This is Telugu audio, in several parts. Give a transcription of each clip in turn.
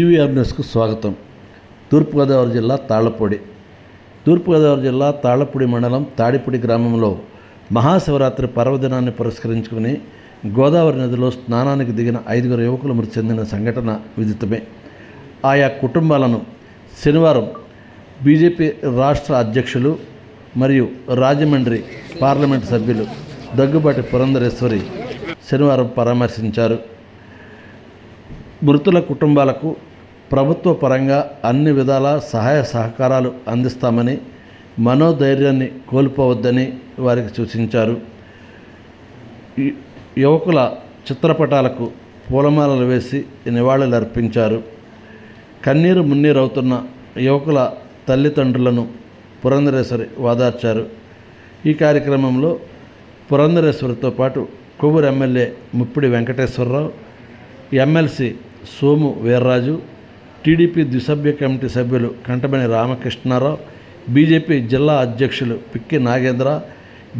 జీవీఆర్ న్యూస్కు స్వాగతం. తూర్పుగోదావరి జిల్లా తాళ్ళపూడి. తూర్పుగోదావరి జిల్లా తాళ్ళపూడి మండలం తాడిపూడి గ్రామంలో మహాశివరాత్రి పర్వదినాన్ని పురస్కరించుకుని గోదావరి నదిలో స్నానానికి దిగిన ఐదుగురు యువకులు మృతి చెందిన సంఘటన విదితమే. ఆయా కుటుంబాలను శనివారం బీజేపీ రాష్ట్ర అధ్యక్షులు మరియు రాజమండ్రి పార్లమెంటు సభ్యులు దగ్గుబాటి పురంధరేశ్వరి శనివారం పరామర్శించారు. మృతుల కుటుంబాలకు ప్రభుత్వ పరంగా అన్ని విధాల సహాయ సహకారాలు అందిస్తామని మనోధైర్యాన్ని కోల్పోవద్దని వారికి సూచించారు. యువకుల చిత్రపటాలకు పూలమాలలు వేసి నివాళులు అర్పించారు కన్నీరు మున్నీరవుతున్న యువకుల తల్లిదండ్రులను పురంధరేశ్వరి వాదార్చారు. ఈ కార్యక్రమంలో పురంధరేశ్వరితో పాటు Kovvur MLA Muppidi Venkateswara Rao MLC Somu Veerraju TDP ద్విసభ్య committee సభ్యులు కంటమణి రామకృష్ణారావు బీజేపీ జిల్లా అధ్యక్షులు పిక్కి నాగేంద్ర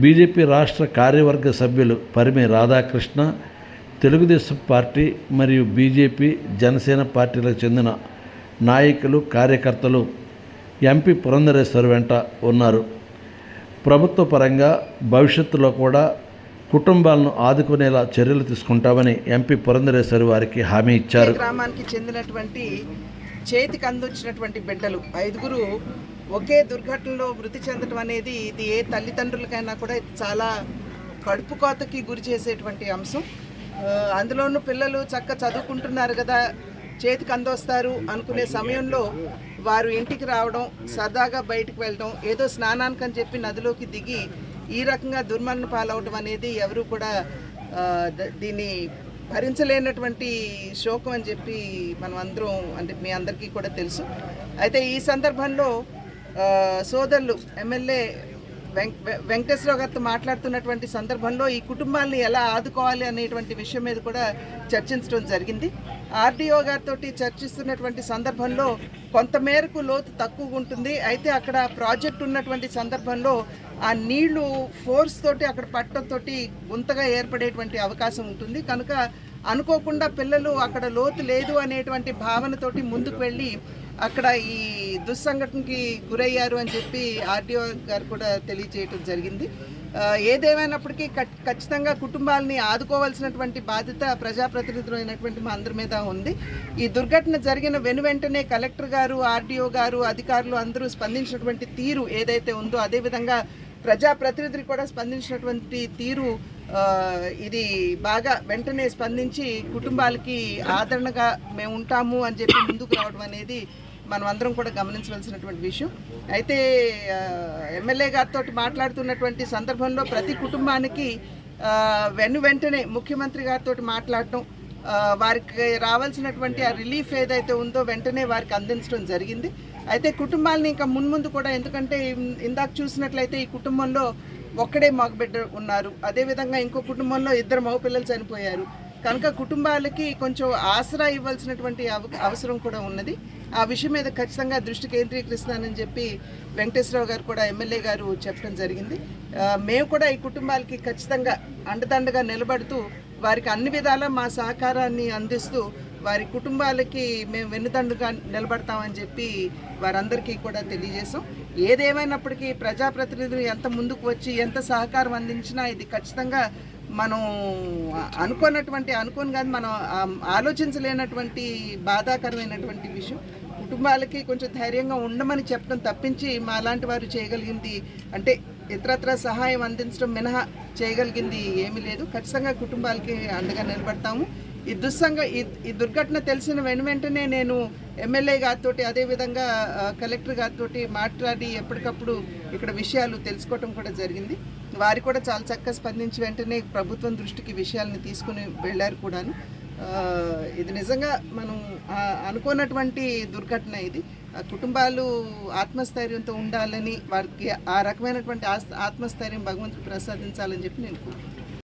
బీజేపీ రాష్ట్ర కార్యవర్గ సభ్యులు పరిమి రాధాకృష్ణ తెలుగుదేశం పార్టీ మరియు బీజేపీ జనసేన పార్టీలకు చెందిన నాయకులు కార్యకర్తలు ఎంపీ పురంధరేశ్వర్ వెంట ఉన్నారు. ప్రభుత్వ పరంగా భవిష్యత్తులో కూడా కుటుంబాలను ఆదుకునేలా చర్యలు తీసుకుంటామని ఎంపీ పురంధరేశ్వరి వారికి హామీ ఇచ్చారు. గ్రామానికి చెందినటువంటి చేతికి అందొచ్చినటువంటి బిడ్డలు ఐదుగురు ఒకే దుర్ఘటనలో మృతి చెందడం అనేది ఇది ఏ తల్లిదండ్రులకైనా కూడా చాలా కడుపు కోతకి గురి చేసేటువంటి అంశం. అందులోనూ పిల్లలు చక్క చదువుకుంటున్నారు కదా చేతికి అందొస్తారు అనుకునే సమయంలో వారు ఇంటికి రావడం సరదాగా బయటకు వెళ్ళడం ఏదో స్నానానికి అని చెప్పి నదిలోకి దిగి ఈ రకంగా దుర్మరణ పాలవడం అనేది ఎవరు కూడా దీన్ని భరించలేనటువంటి శోకం అని చెప్పి మనం అందరం అంటే మీ అందరికీ కూడా తెలుసు. అయితే ఈ సందర్భంలో సోదరులు ఎమ్మెల్యే వెంకటేశ్వరరావు గారితో మాట్లాడుతున్నటువంటి సందర్భంలో ఈ కుటుంబాన్ని ఎలా ఆదుకోవాలి అనేటువంటి విషయం మీద కూడా చర్చించడం జరిగింది. ఆర్డీఓ గారితో చర్చిస్తున్నటువంటి సందర్భంలో కొంతమేరకు లోతు తక్కువగా ఉంటుంది. అయితే అక్కడ ప్రాజెక్ట్ ఉన్నటువంటి సందర్భంలో ఆ నీళ్ళు ఫోర్స్ తోటి అక్కడ పట్టడంతో గుంతగా ఏర్పడేటువంటి అవకాశం ఉంటుంది. కనుక అనుకోకుండా పిల్లలు అక్కడ లోతు లేదు అనేటువంటి భావనతోటి ముందుకు వెళ్ళి అక్కడ ఈ దుస్సంఘటనకి గురయ్యారు అని చెప్పి ఆర్డీఓ గారు కూడా తెలియజేయటం జరిగింది. ఏదేమైనప్పటికీ ఖచ్చితంగా కుటుంబాలని ఆదుకోవాల్సినటువంటి బాధ్యత ప్రజాప్రతినిధులు అయినటువంటి మా అందరి మీద ఉంది. ఈ దుర్ఘటన జరిగిన వెను వెంటనే కలెక్టర్ గారు ఆర్డీఓ గారు అధికారులు అందరూ స్పందించినటువంటి తీరు ఏదైతే ఉందో అదేవిధంగా ప్రజాప్రతినిధులు కూడా స్పందించినటువంటి తీరు ఇది బాగా వెంటనే స్పందించి కుటుంబాలకి ఆదరణగా మేము ఉంటాము అని చెప్పి ముందుకు రావడం అనేది మనం అందరం కూడా గమనించవలసినటువంటి విషయం. అయితే ఎమ్మెల్యే గారితో మాట్లాడుతున్నటువంటి సందర్భంలో ప్రతి కుటుంబానికి వెను వెంటనే ముఖ్యమంత్రి గారితో మాట్లాడటం వారికి రావాల్సినటువంటి ఆ రిలీఫ్ ఏదైతే ఉందో వెంటనే వారికి అందించడం జరిగింది. అయితే కుటుంబాలని ఇంకా మున్ముందు కూడా ఎందుకంటే ఇందాక చూసినట్లయితే ఈ కుటుంబంలో ఒక్కడే మగబిడ్డ ఉన్నారు. అదేవిధంగా ఇంకో కుటుంబంలో ఇద్దరు మగపిల్లలు చనిపోయారు. కనుక కుటుంబాలకి కొంచెం ఆసరా ఇవ్వాల్సినటువంటి అవ- అవసరం కూడా ఉన్నది. ఆ విషయం మీద ఖచ్చితంగా దృష్టి కేంద్రీకరిస్తానని చెప్పి వెంకటేశ్వరరావు గారు కూడా ఎమ్మెల్యే గారు చెప్పడం జరిగింది. మేము కూడా ఈ కుటుంబాలకి ఖచ్చితంగా అండదండగా నిలబడుతూ వారికి అన్ని విధాలా మా సహకారాన్ని అందిస్తూ వారి కుటుంబాలకి మేము వెన్నుదండుగా నిలబడతామని చెప్పి వారందరికీ కూడా తెలియజేశాం. ఏదేమైనప్పటికీ ప్రజాప్రతినిధులు ఎంత ముందుకు వచ్చి ఎంత సహకారం అందించినా ఇది ఖచ్చితంగా మనం అనుకున్నటువంటి అనుకోని కాదు మనం ఆలోచించలేనటువంటి బాధాకరమైనటువంటి విషయం. కుటుంబాలకి కొంచెం ధైర్యంగా ఉండమని చెప్పడం తప్పించి మా లాంటి వారు చేయగలిగింది అంటే ఇతరత్ర సహాయం అందించడం మినహా చేయగలిగింది ఏమీ లేదు. ఖచ్చితంగా కుటుంబాలకి అండగా నిలబడతాము. ఈ దుస్సంగ ఈ ఈ దుర్ఘటన తెలిసిన వెను వెంటనే నేను ఎమ్మెల్యే గారితో అదేవిధంగా కలెక్టర్ గారితో మాట్లాడి ఎప్పటికప్పుడు ఇక్కడ విషయాలు తెలుసుకోవటం కూడా జరిగింది. వారు కూడా చాలా చక్కగా స్పందించి వెంటనే ప్రభుత్వం దృష్టికి విషయాలను తీసుకుని వెళ్ళారు కూడాను. ఇది నిజంగా మనం అనుకోనటువంటి దుర్ఘటన ఇది. ఆ కుటుంబాలు ఆత్మస్థైర్యంతో ఉండాలని వారికి ఆ రకమైనటువంటి ఆత్మస్థైర్యం భగవంతుడు ప్రసాదించాలని చెప్పి నేను కోరుకుంటున్నాను.